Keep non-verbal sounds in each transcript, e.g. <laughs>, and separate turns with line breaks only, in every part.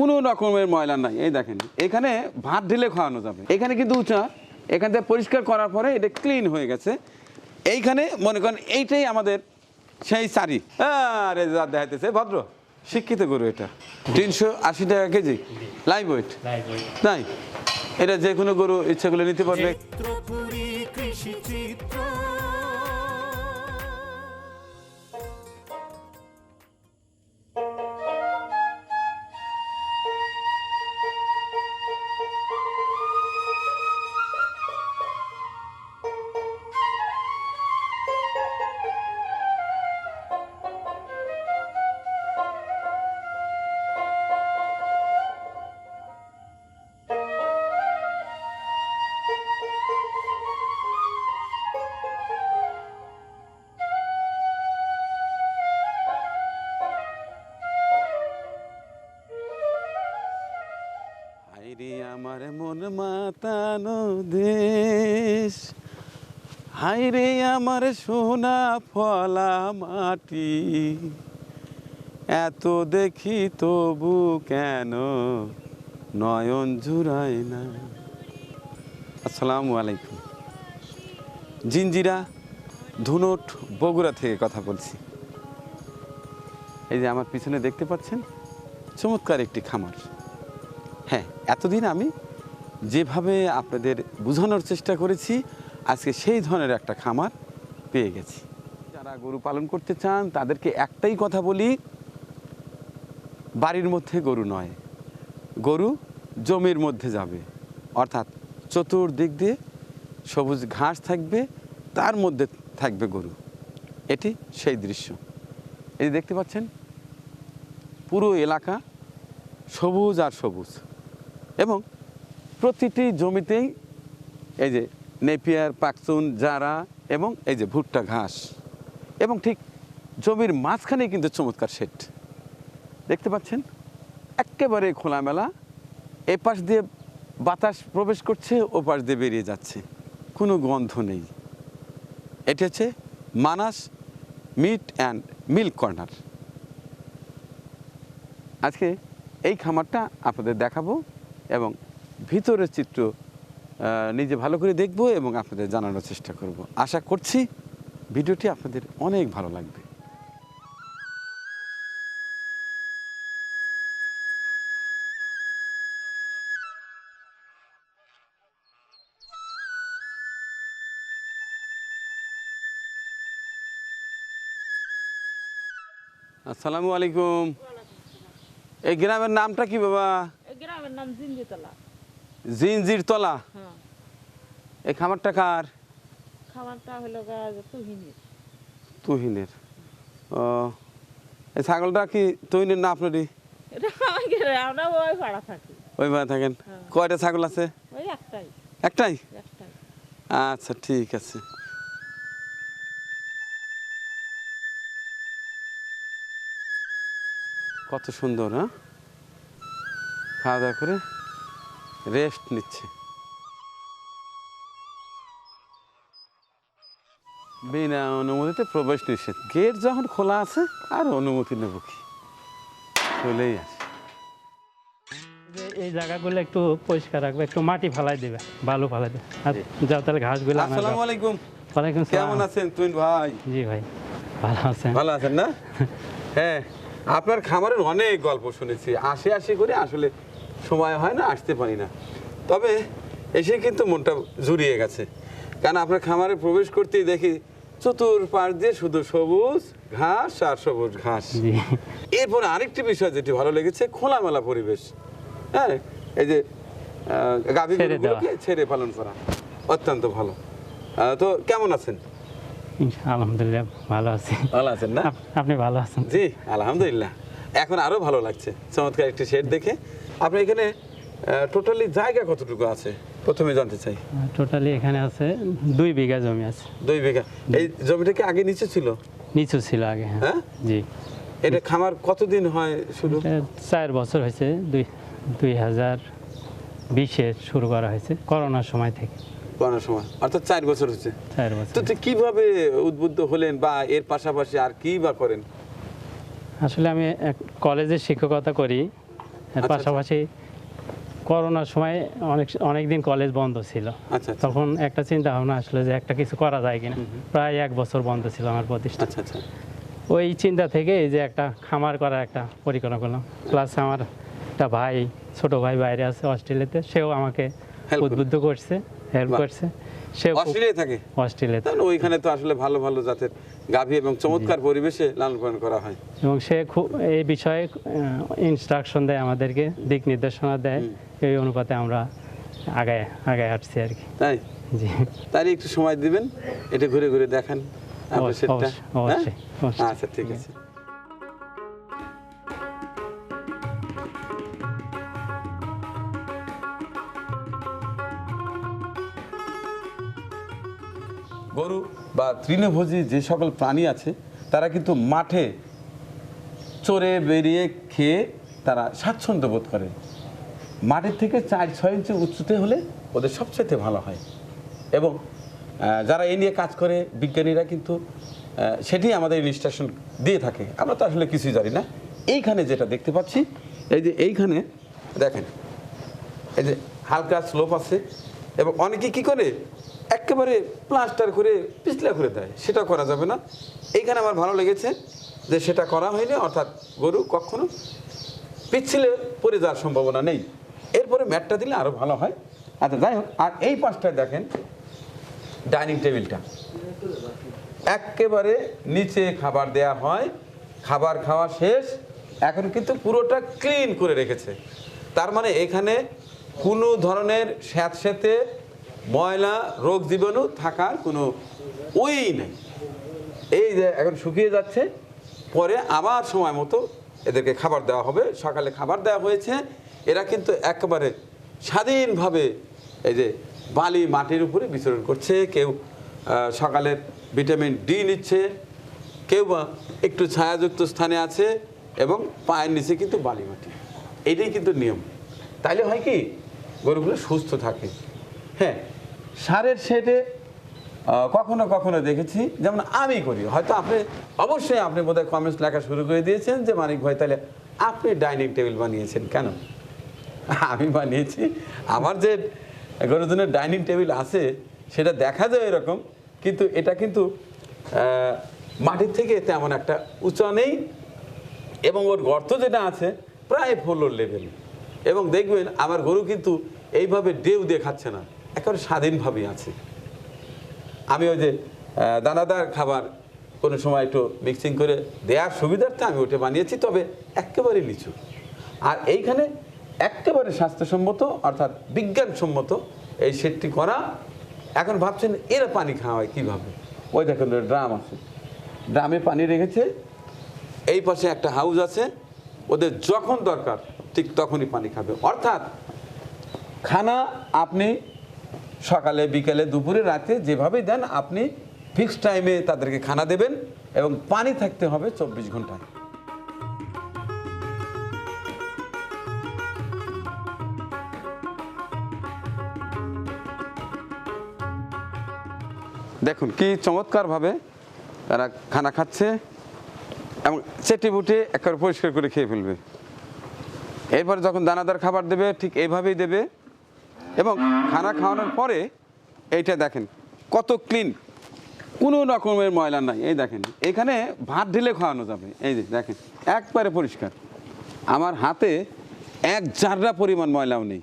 কোনো রকমের ময়লা নাই। এই দেখেন এখানে ভাত ঢেলে খাওয়ানো যাবে। এখানে কিন্তু উঁচা এখান থেকে পরিষ্কার করার পরে এটা ক্লিন হয়ে গেছে। এইখানে মনে করেন এইটাই আমাদের সেই চারি আরে যা দেখাইতেছে ভদ্র শিক্ষিত গরু এটা। তিনশো আশি টাকা কেজি। লাইভ ওয়েট তাই এটা যে কোনো গরু ইচ্ছা করলে নিতে পারবে। মাতানো দেশ। হাইরে আমার সোনা ফলা মাটি। এত দেখি তবু কেন নয়ন জুড়ায় না। আসসালামু আলাইকুম। জিঞ্জিরা ধুনট বগুড়া থেকে কথা বলছি। এই যে আমার পিছনে দেখতে পাচ্ছেন? চমৎকার একটি খামার। হ্যাঁ এতদিন আমি যেভাবে আপনাদের বোঝানোর চেষ্টা করেছি, আজকে সেই ধরনের একটা খামার পেয়ে গেছি। যারা গরু পালন করতে চান, তাদেরকে একটাই কথা বলি, বাড়ির মধ্যে গরু নয়, গরু জমির মধ্যে যাবে। অর্থাৎ চতুর্দিক দিয়ে সবুজ ঘাস থাকবে, তার মধ্যে থাকবে গরু। এটি সেই দৃশ্য। যে দেখতে পাচ্ছেন, পুরো এলাকা সবুজ আর সবুজ। এবং প্রতিটি জমিতেই এই যে নেপিয়ার, পাকচুন, জারা এবং এই যে ভুট্টা ঘাস এবং ঠিক জমির মাঝখানেই কিন্তু চমৎকার সেট দেখতে পাচ্ছেন? একেবারে খোলামেলা। এ পাশ দিয়ে বাতাস প্রবেশ করছে ও পাশ দিয়ে বেরিয়ে যাচ্ছে। কোনো গন্ধ নেই। এটি হচ্ছে Manas meat and milk corner. আজকে এই খামারটা আপনাদের দেখাবো এবং ভিতরের চিত্র নিজে ভালো করে দেখব এবং আপনাদের জানানোর চেষ্টা করব। আশা করছি ভিডিওটি আপনাদের অনেক ভালো লাগবে। আসসালামু আলাইকুম। এই গ্রামের নামটা কি বাবা?
গ্রামের নাম জিন্দিতলা
জিনজির তলা। এই খামারটা কার?
খাবারটা হলো তুহিনীর।
তুহিনের। ও এই ছাগলটা কি তুহিনের না আপনারই?
আমরা ওই পাড়া থাকি।
ওই ভাই থাকেন।
হ্যাঁ।
কয়টা ছাগল আছে?
ওই একটাই।
একটাই?
একটাই।
আচ্ছা ঠিক আছে। কত সুন্দর হ্যাঁ? খাওয়া দাওয়া করে। রেস্ট নিচ্ছে। বিনা অনুমতিতে প্রবেশ নিষেধ। গেট যখন খোলা আছে আর অনুমতি নেব কি? চলেই আসে।
এই জায়গাগুলো একটু পরিষ্কার রাখবে একটু মাটি ফালাই দেবে বালু ফালাই দেবে। আর যাও তাহলে ঘাসগুলো
আসসালামু। আলাইকুম।
ওয়ালাইকুম
কেমন আছেন তুই ভাই?
জি ভাই ভালো আছেন?
ভালো আছেন না? <laughs> হ্যাঁ আপনার খামারের অনেক গল্প শুনেছি। আসে আসে করে আসলে সময় হয় না আসতে পারি না। তবে এসে কিন্তু মনটা জুড়িয়ে গেছে। কারণ আপনার খামারে প্রবেশ করতেই দেখি চতুর পাশ দিয়ে শুধু সবুজ ঘাস আর সবুজ ঘাস। এরপরে আরেকটি বিষয় যেটি ভালো লেগেছে খোলামেলা পরিবেশ। হ্যাঁ এই যে আহ, গাভী
ছেড়ে
পালন করা অত্যন্ত ভালো। তো কেমন আছেন?
আলহামদুলিল্লাহ ভালো আছি।
ভালো আছেন না?
আপনি ভালো আছেন?
জি আলহামদুলিল্লাহ। এখন আরও ভালো লাগছে। চমৎকার একটি শেড দেখে। আপনি এখানে টোটালি জায়গা কতটুকু আছে? প্রথমে জানতে চাই।
টোটালি এখানে আছে দুই বিঘা জমি আছে।
দুই বিঘা। এই জমিটা কি আগে নিচে ছিল?
নিচু ছিল আগে হ্যাঁ।
হ্যাঁ?
জি।
এটা খামার কতদিন হয় শুরু?
চার বছর হয়েছে দুই দুই হাজার বিশে শুরু করা হয়েছে করোনার সময় থেকে।
বানানোর সময়। অর্থাৎ চার বছর হচ্ছে
চার বছর।
তো কীভাবে উদ্বুদ্ধ হলেন বা এর পাশাপাশি আর কি বা করেন?
আসলে আমি এক কলেজে শিক্ষকতা করি। পাশাপাশি করোনার সময় অনেক অনেক দিন কলেজ বন্ধ ছিল।
আচ্ছা আচ্ছা।
তখন একটা চিন্তা ভাবনা আসলো যে একটা কিছু করা যায় কিনা। প্রায় এক বছর বন্ধ ছিল আমার প্রতিষ্ঠান।
আচ্ছা আচ্ছা।
ওই চিন্তা থেকে এই যে একটা খামার করার একটা পরিকল্পনা করলাম। প্লাস আমার একটা ভাই ছোট ভাই বাইরে আছে অস্ট্রেলিয়াতে সেও আমাকে উদ্বুদ্ধ করছে হেল্প করছে। খুব-
অস্ট্রেলিয়ায় থাকে।
অস্ট্রেলিয়াতে
তাহলে ওইখানে তো আসলে ভালো ভালো জাতের গাভী এবং চমৎকার পরিবেশে লালন পালন করা হয়।
এবং সে খুব এই বিষয়ে ইনস্ট্রাকশন দেয় আমাদেরকে দিক নির্দেশনা দেয়। এই অনুপাতে আমরা আগায় আগায় হাঁটছি আর কি।
তাই?
জি।
তারই একটু সময় দিবেন এটা ঘুরে ঘুরে দেখান হ্যাঁ? আচ্ছা ঠিক আছে। তৃণভোজী যে সকল প্রাণী আছে, তারা কিন্তু মাঠে চড়ে বেরিয়ে খেয়ে তারা স্বাচ্ছন্দ্য বোধ করে। মাটির থেকে চার, ছয় ইঞ্চি উঁচুতে হলে ওদের সবচেয়ে ভালো হয়। এবং যারা এ নিয়ে কাজ করে, বিজ্ঞানীরা কিন্তু সেটি আমাদের ইনস্ট্রাকশন দিয়ে থাকে। আমরা তো আসলে কিছুই জানি না। এইখানে যেটা দেখতে পাচ্ছি, এই যে এইখানে, দেখেন, এই যে হালকা স্লোপ আছে। এবং অনেকে কি করে একেবারে প্লাস্টার করে পিছলা করে দেয়। সেটা করা যাবে না। এইখানে আমার ভালো লেগেছে যে সেটা করা হয়নি, অর্থাৎ গরু কখনো পিছলে পড়ে যাওয়ার সম্ভাবনা নেই। এরপরে ম্যাটটা দিলে আরও ভালো হয়। আচ্ছা যাই হোক, আর এই পাশটায় দেখেন ডাইনিং টেবিলটা। একেবারে নিচে খাবার দেয়া হয়। খাবার খাওয়া শেষ। এখন কিন্তু পুরোটা ক্লিন করে রেখেছে। তার মানে এখানে কোনো ধরনের স্যাঁতস্যাঁতে ময়লা, রোগ জীবাণু থাকার কোনো ওই নেই। এই যে এখন শুকিয়ে যাচ্ছে, পরে আবার সময় মতো এদেরকে খাবার দেওয়া হবে। সকালে খাবার দেওয়া হয়েছে। এরা কিন্তু একেবারে স্বাধীনভাবে এই যে বালি মাটির উপরে বিচরণ করছে। কেউ সকালের ভিটামিন ডি নিচ্ছে, কেউ বা একটু ছায়াযুক্ত স্থানে আছে এবং পায়ের নিচে কিন্তু বালি মাটি। এটাই কিন্তু নিয়ম। তাইলে হয় কি? গরুগুলো সুস্থ থাকে। হ্যাঁ সারের শেডে কখনো কখনো দেখেছি, যেমন আমি করি। হয়তো আপনি, অবশ্যই আপনি বোধহয় কমেন্টস লেখা শুরু করে দিয়েছেন যে, মানিক ভাই, তাহলে আপনি ডাইনিং টেবিল বানিয়েছেন কেন? আমি বানিয়েছি। আমার যে গরুজনের ডাইনিং টেবিল আছে, সেটা দেখা যায় এরকম, কিন্তু এটা কিন্তু মাটির থেকে তেমন একটা উঁচা নেই এবং ওর গর্ত যেটা আছে, প্রায় ফ্লোর লেভেল এবং দেখবেন, আমার গরু কিন্তু এইভাবে ডেউ দিয়ে খাচ্ছে না। একেবারে স্বাধীনভাবেই আছে। আমি ওই যে দানাদার খাবার কোনো সময় একটু মিক্সিং করে দেওয়ার সুবিধার্থে আমি ওটা বানিয়েছি, তবে একেবারে নিচু আর এইখানে একেবারে স্বাস্থ্যসম্মত, অর্থাৎ বিজ্ঞানসম্মত এই সেটটি করা। এখন ভাবছেন, এরা পানি খাওয়া হয় কীভাবে? ওই দেখেন ড্রাম আছে। ড্রামে পানি রেখেছে। এই পাশে একটা হাউস আছে। ওদের যখন দরকার, ঠিক তখনই পানি খাবে। অর্থাৎ, খানা আপনি সকালে, বিকেলে, দুপুরে, রাতে যেভাবে দেন, আপনি ফিক্স টাইমে তাদেরকে খানা দেবেন এবং পানি থাকতে হবে চব্বিশ ঘন্টায়। দেখুন, কি চমৎকারভাবে তারা খানা খাচ্ছে এবং চেটে বুটে একবার পরিষ্কার করে খেয়ে ফেলবে। এরপরে যখন দানাদার খাবার দেবে, ঠিক এইভাবেই দেবে। এবং খানা খাওয়ানোর পরে এইটা দেখেন, কত ক্লিন কোনো রকমের ময়লা নাই, এই দেখেন, এখানে ভাত ঢেলে খাওয়ানো যাবে, এই যে দেখেন, একবারে পরিষ্কার। আমার হাতে এক জাররা পরিমাণ ময়লাও নেই।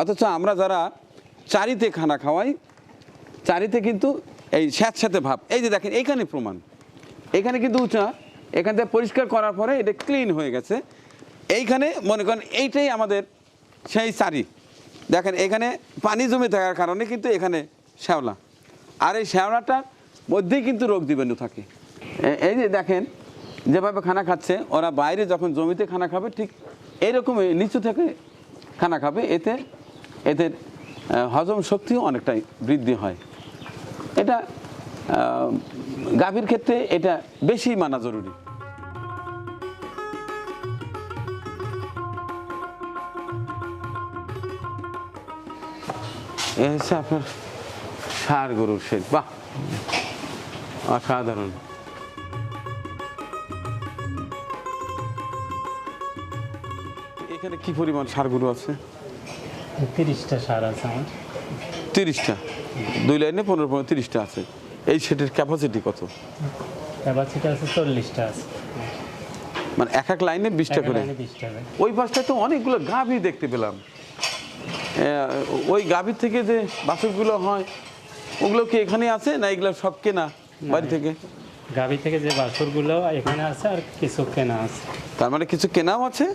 অথচ আমরা যারা চারিতে খানা খাওয়াই, চারিতে কিন্তু এই স্যাঁতস্যাঁতে ভাব, এই যে দেখেন, এইখানে প্রমাণ। এখানে কিন্তু উঁচা, এখান থেকে পরিষ্কার করার পরে এটা ক্লিন হয়ে গেছে। এইখানে মনে করেন, এইটাই আমাদের সেই চারি দেখেন, এখানে পানি জমে থাকার কারণে কিন্তু এখানে শ্যাওলা। আর এই শ্যাওলাটার মধ্যেই কিন্তু রোগ জীবাণু থাকে। এই যে দেখেন, যেভাবে খানা খাচ্ছে, ওরা বাইরে যখন জমিতে খানা খাবে, ঠিক এইরকমই নিচু থেকে খানা খাবে, এতে এদের হজম শক্তিও অনেকটাই বৃদ্ধি হয়। এটা গাভীর ক্ষেত্রে এটা বেশি মানা জরুরি। এ হচ্ছে আপনার সার গরুর শেড বাহ! অসাধারণ। এখানে কি পরিমাণ সারগুলো আছে?
তিরিশটা সার আছে আমার।
তিরিশটা? দুই লাইনে পনেরো পনেরো তিরিশটা আছে। এই সেটের ক্যাপাসিটি কত?
ক্যাপাসিটি আছে চল্লিশটা আছে।
মানে এক এক লাইনে বিশটা করে। ওই পাশটায় তো অনেকগুলো গাভী দেখতে পেলাম। ওই গাভীর থেকে যে বাছুরগুলো হয় ওগুলো কি এখানে আছে না এগুলো সব কেনা বাড়ি থেকে?
গাভী থেকে যে বাছুরগুলো এখানে আছে আর কিছু কেনা আছে।
তার মানে কিছু কেনাও আছে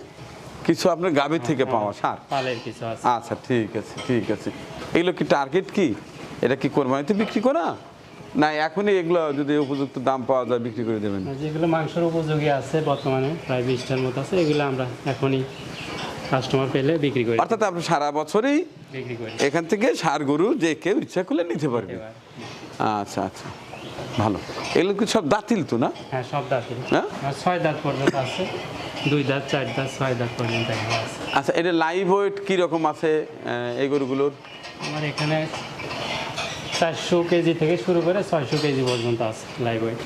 কিছু আপনার গাভীর থেকে পাওয়া সার?
পালের কিছু আছে।
আচ্ছা ঠিক আছে ঠিক আছে। এগুলো কি টার্গেট কি? এটা কি কোরবানিতে বিক্রি করা? না এখনই এগুলো যদি উপযুক্ত দাম পাওয়া যায় বিক্রি করে দেবেন।
যেগুলো মাংসের উপযোগী আছে বর্তমানে প্রায় বিশটার মতো আছে এগুলো আমরা এখনই কাস্টমার পেলে বিক্রি করি
অর্থাৎ আপনি সারা বছরই
বিক্রি করি
এখান থেকে সার গরু যে কেউ ইচ্ছা করলে নিতে পারবে। আচ্ছা আচ্ছা। ভালো। এগুলো কি সব দাঁতিল তো না?
হ্যাঁ সব দাঁতই
হ্যাঁ?
ছয় দাঁত পর্যন্ত আছে। দুই দাঁত চার দাঁত ছয় দাঁত পর্যন্ত আছে।
আচ্ছা এটা লাইভ ওয়েট কীরকম আছে এই গরুগুলোর?
আমার এখানে চারশো কেজি থেকে শুরু করে ছয়শো কেজি পর্যন্ত আছে লাইভ ওয়েট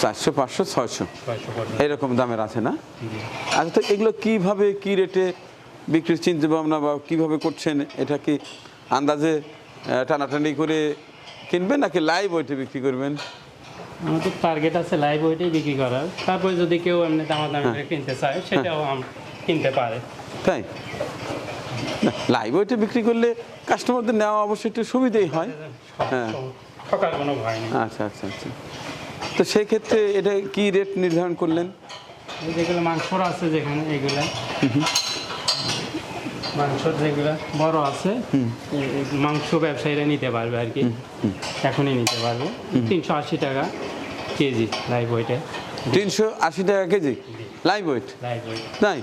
চারশো পাঁচশো ছয়শো। এরকম দামের আছে না? আচ্ছা তো এগুলো কীভাবে কি রেটে বিক্রির চিন্তা ভাবনা বা কীভাবে করছেন এটা কি আন্দাজে টানাটানি করে কিনবেন নাকি লাইভ ওয়েটে বিক্রি করবেন?
আমাদের টার্গেট আছে লাইভ ওয়েটেই বিক্রি করার। তারপরে যদি কেউ এমনি দামাদামি করে কিনতে চায় সেটাও কিনতে পারে।
তাই? লাইভ ওয়েটে বিক্রি করলে কাস্টমারদের নেওয়া অবশ্যই একটু সুবিধেই হয়। হ্যাঁ।
কোনো ভয় নেই।
আচ্ছা আচ্ছা আচ্ছা। তো সেই ক্ষেত্রে এটা কি রেট নির্ধারণ করলেন?
যেগুলো মাংসর আছে যেখানে এগুলা। মাংসর যেগুলো বড় আছে মাংস ব্যবসায়ীরা নিতে পারবে আর কি। এখনই নিতে পারবে। তিনশো আশি টাকা কেজি লাইভ ওয়েটে
তিনশো আশি টাকা কেজি? লাইভ ওয়েট তাই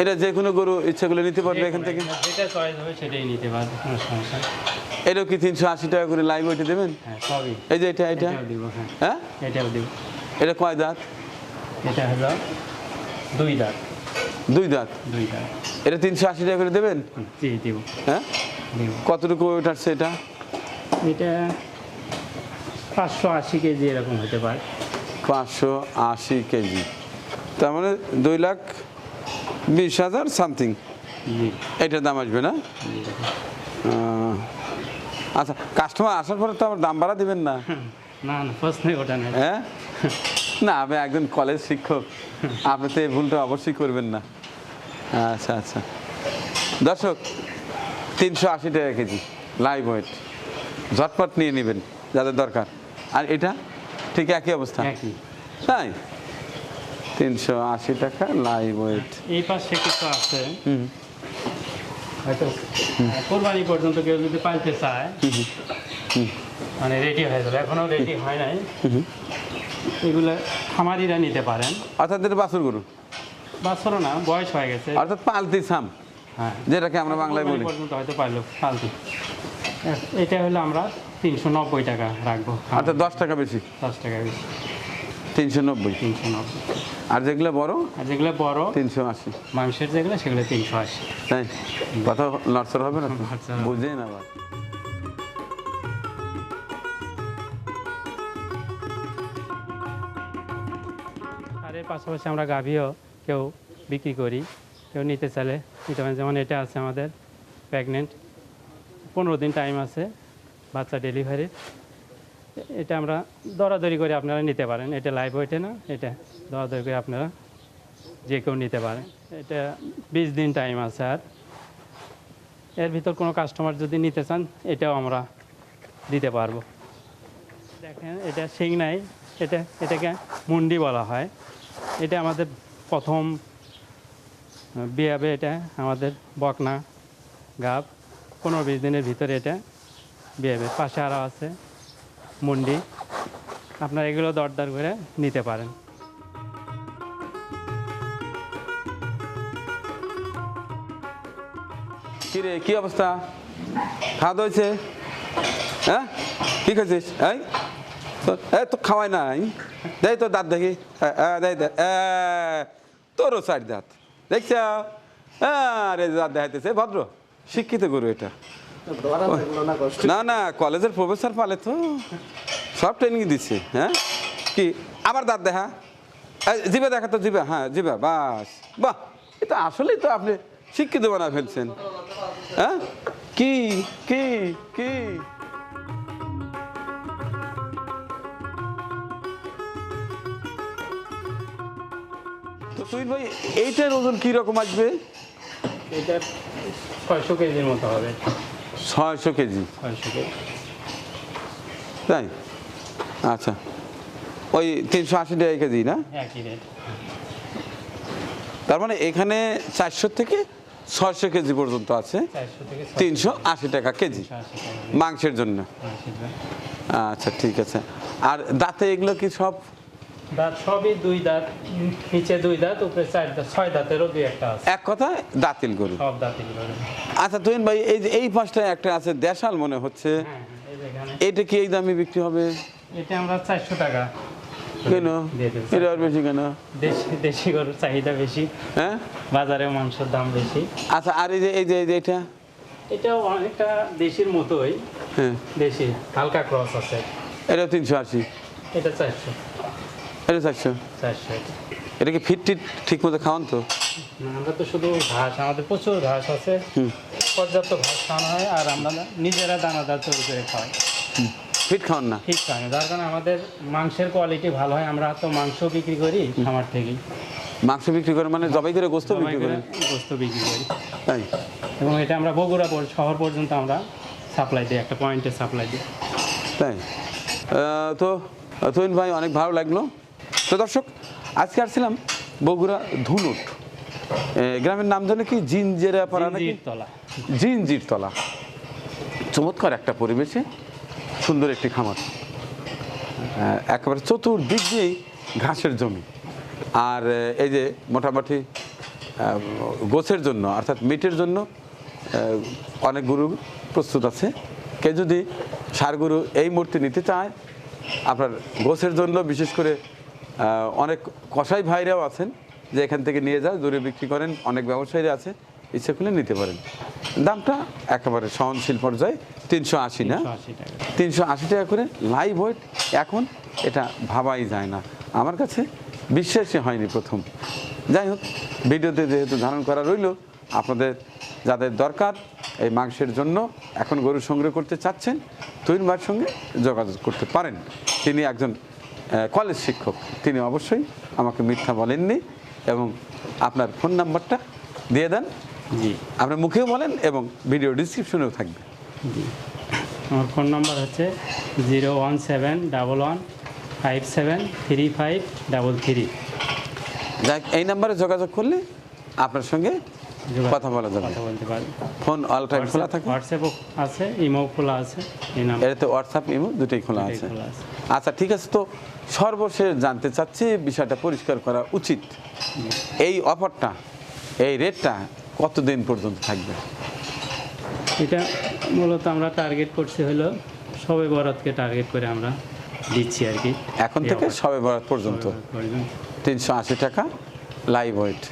এটা যে কোনো গরু ইচ্ছা করলে নিতে পারবে এখান থেকে?
যেটা চয়েস হবে সেটাই নিতে পারবে কোনো সমস্যা
এটাও কি তিনশো আশি টাকা করে লাইভ ওয়েটে দেবেন?
হ্যাঁ সবই।
এই যে এটা এটা?
হ্যাঁ।
হ্যাঁ?
এটাও দিব।
এটা কয় দাঁত?
এটা হলো দুই দাঁত।
দুই দাঁত?
দুই দাঁত।
এটা তিনশো আশি টাকা করে দেবেন?
জি দিব।
হ্যাঁ? কতটুকু ওয়েট আসছে এটা?
এটা পাঁচশো আশি কেজি এরকম হতে পারে।
পাঁচশো আশি কেজি। তার মানে দুই লাখ বিশ হাজার সামথিং। এটার দাম আসবে না? আচ্ছা কাস্টমার আসার পরে তো আবার দাম বাড়া দিবেন না।
না না প্রশ্নই ওটা না।
হ্যাঁ? <laughs> না আমি একজন কলেজ শিক্ষক। আপনি তো এই ভুলটা অবশ্যই করবেন না। আচ্ছা আচ্ছা। দর্শক তিনশো আশি টাকা কেজি লাইভ ওয়েট ঝটপট নিয়ে নেবেন যাদের দরকার। আর এটা ঠিক একই অবস্থা? তাই? তিনশো আশি টাকা লাইভ ওয়েট
এই পাশে কিছু আছে। হয়তো কোরবানি পর্যন্ত কেউ যদি পালতে চায় মানে রেডি হয়ে যাবে। এখনও রেডি হয় নাই। এগুলো খামারিরা নিতে পারেন।
অর্থাৎ এটা বাছুর গরু?
বাচ্চারও না বয়স হয়ে গেছে।
অর্থাৎ পালতি সাম
হ্যাঁ।
যেটাকে আমরা বাংলায় বলি।
পর্যন্ত হয়তো পারল পালতি। এটা হলো আমরা তিনশো নব্বই টাকা রাখব।
অর্থাৎ দশ টাকা বেশি।
দশ টাকা বেশি।
তিনশো নব্বই।
তিনশো নব্বই।
আর যেগুলো বড়?
আর যেগুলো বড়?
তিনশো আশি।
মাংসের যেগুলো সেগুলো তিনশো আশি।
তাই? কথা লড়চড় হবে না? বুঝেই। না
পাশাপাশি আমরা গাভীও কেউ বিক্রি করি, কেউ নিতে চাইলে নিতে পারেন। যেমন এটা আছে আমাদের প্রেগনেন্ট পনেরো দিন টাইম আছে বাচ্চা ডেলিভারির এটা আমরা দরাদরি করে আপনারা নিতে পারেন। এটা লাইভ ওয়েটে না, এটা দরাদরি করে আপনারা যে কেউ নিতে পারেন। এটা বিশ দিন টাইম আছে আর। এর ভিতর কোনো কাস্টমার যদি নিতে চান, এটাও আমরা দিতে পারব। দেখেন, এটা শিং নাই, এটা এটাকে মুন্ডি বলা হয়। এটা আমাদের প্রথম বিয়াবে এটা, আমাদের বকনা গাব। পনেরো বিশ দিনের ভিতরে এটা বিয়াবে। পাশে আরও আছে মুন্ডি। আপনারা এগুলো দরদার করে নিতে পারেন।
কি রে কি অবস্থা? খাওয়া হয়েছে? হ্যাঁ? কি খাইছিস? এই? তো খাওয়াই নাই। দেই তো দাঁত দেখি। তোরও চার দাঁত। দেখছ? আরে দাঁত দেখাইতেছে ভদ্র। শিক্ষিত গরু এটা। না না, কলেজের প্রফেসর পালে তো। সব ট্রেনিং দিচ্ছে হ্যাঁ? কি, আবার দাঁত দেখা? জিভে দেখা তো জিভে হ্যাঁ জিভে, বাস। বাহ এটা আসলেই তো আপনি শিক্ষিত বানা ফেলছেন। হ্যাঁ? কি কি কি? তো তুই ভাই এইটার ওজন কি রকম আসবে?
এটা ছয়শো কেজির মতো হবে।
ছয়শো কেজি।
ছয়শো কেজি।
তাই? আচ্ছা। ওই তিনশো আশি টাকা কেজি না? তার মানে এখানে চারশো থেকে ছয়শো কেজি পর্যন্ত আছে। তিনশো আশি টাকা কেজি মাংসের জন্য। আচ্ছা ঠিক আছে। আর দাঁতে এগুলো কি সব
দাঁত সবই দুই দাঁত নিচে দুই দাঁত উপরে চার দাঁত ছয় দাঁতেরও দুই একটা আছে।
এক কথায় দাঁতিল গরু।
সব দাঁতই করে
আচ্ছা তুহিন ভাই এই যে এই পাশটা একটা আছে দেশাল মনে হচ্ছে।
হ্যাঁ হ্যাঁ,
এটা কি এই দামে বিক্রি হবে?
এটা আমরা চারশো টাকা।
কেন? এটা আর বেশি কেন?
দেশি দেশি গরুর চাহিদা বেশি।
হ্যাঁ?
বাজারে মাংসের দাম বেশি।
আচ্ছা আর এই যে এই যে এই যে এটা?
এটাও অনেকটা দেশির মতোই।
হ্যাঁ।
দেশি হালকা ক্রস আছে।
এটা তিনশো আশি।
এটা চারশো।
এটা চারশো।
চারশো। এটা
কি ফিট টিট ঠিক মতো খাওয়ান তো?
আমরা তো শুধু ঘাস আমাদের প্রচুর ঘাস আছে। পর্যাপ্ত ঘাস খাওয়ানো হয় আর আমরা নিজেরা দানাদার তৈরি করে খাওয়াই।
ফিট খাওয়ান না?
ঠিক খাওয়াই যার কারণে আমাদের মাংসের কোয়ালিটি ভালো হয়। আমরা তো মাংস বিক্রি করি খামার থেকেই।
মাংস বিক্রি করে মানে জবাই করে গোস্ত বিক্রি করে?
গোস্ত বিক্রি করি।
তাই?
এবং এটা আমরা বগুড়া শহর পর্যন্ত আমরা সাপ্লাই দিই একটা পয়েন্টে সাপ্লাই দিই।
তাই? তো তুহিন ভাই অনেক ভালো লাগল। তো দর্শক আজকে আসছিলাম বগুড়া ধুনুট। গ্রামের নাম জানে কি? জিনজেরা পাড়া নাকি? জিনজির তলা। চমৎকার একটা পরিবেশে সুন্দর একটি খামার। একেবারে চতুর্দিক দিয়েই ঘাসের জমি। আর এই যে মোটামুটি গোছের জন্য অর্থাৎ মিটের জন্য অনেক গরু প্রস্তুত আছে। কেউ যদি সার গরু এই মূর্তি নিতে চায় আপনার গোছের জন্য বিশেষ করে অনেক কসাই ভাইরাও আছেন যে এখান থেকে নিয়ে যায় দূরে বিক্রি করেন অনেক ব্যবসায়ীরা আছে ইচ্ছে করলে নিতে পারেন। দামটা একেবারে সহনশীল পর্যায়ে তিনশো আশি না? তিনশো আশি টাকা। করে লাইভ ওয়েট এখন এটা ভাবাই যায় না। আমার কাছে বিশ্বাসই হয়নি প্রথম। যাই হোক ভিডিওতে যেহেতু ধারণ করা রইল আপনাদের যাদের দরকার এই মাংসের জন্য এখন গরু সংগ্রহ করতে চাচ্ছেন ভাইয়ের সঙ্গে যোগাযোগ করতে পারেন। তিনি একজন কলেজ শিক্ষক। তিনি অবশ্যই আমাকে মিথ্যা বলেননি এবং আপনার ফোন নাম্বারটা দিয়ে দেন।
জি।
আপনার মুখেও বলেন এবং ভিডিও ডিসক্রিপশনেও থাকবে।
জি। আমার ফোন নাম্বার হচ্ছে zero one seven double one five seven three five double three.
যাই হোক, এই নাম্বারে যোগাযোগ করলে আপনার সঙ্গে কথা বলা যাবে। ফোন অল টাইম খোলা থাকে।
হোয়াটসঅ্যাপও আছে ইমো খোলা আছে এই নাম্বার।
এটাতে হোয়াটসঅ্যাপ ইমো দুটোই খোলা আছে। আচ্ছা ঠিক আছে তো সর্বশেষ জানতে চাচ্ছি বিষয়টা পরিষ্কার করা উচিত। এই অফারটা এই রেটটা কতদিন পর্যন্ত থাকবে?
এটা মূলত আমরা টার্গেট করছি হলো সবে বরাতকে টার্গেট করে আমরা দিচ্ছি আর কি।
এখন থেকে। সবে বরাত পর্যন্ত।
পর্যন্ত।
তিনশো আশি টাকা লাইভ ওয়েট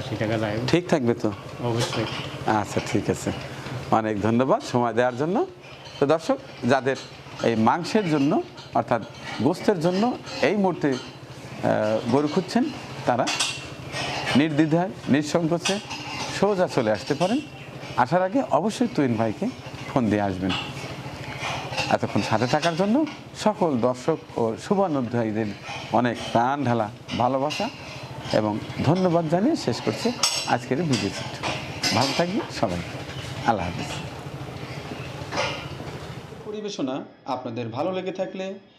আশি টাকা লাইভ
ঠিক থাকবে তো?
অবশ্যই।
আচ্ছা ঠিক আছে। অনেক ধন্যবাদ সময় দেওয়ার জন্য। তো দর্শক যাদের এই মাংসের জন্য অর্থাৎ গোস্তের জন্য এই মুহূর্তে গরু খুঁজছেন তারা। নির্দ্বিধায়, নিঃসংকোচে সোজা চলে আসতে পারেন। আসার আগে অবশ্যই তুইন ভাইকে ফোন দিয়ে আসবেন। এতক্ষণ সাথে থাকার জন্য সকল দর্শক ও শুভানুধ্যায়ীদের অনেক প্রাণ ঢালা ভালোবাসা এবং ধন্যবাদ জানিয়ে শেষ করছে আজকের ভিডিও চিত্র ভালো থাকবে সবাই। আল্লাহ হাফিজ। পরিবেশনা আপনাদের ভালো লেগে থাকলে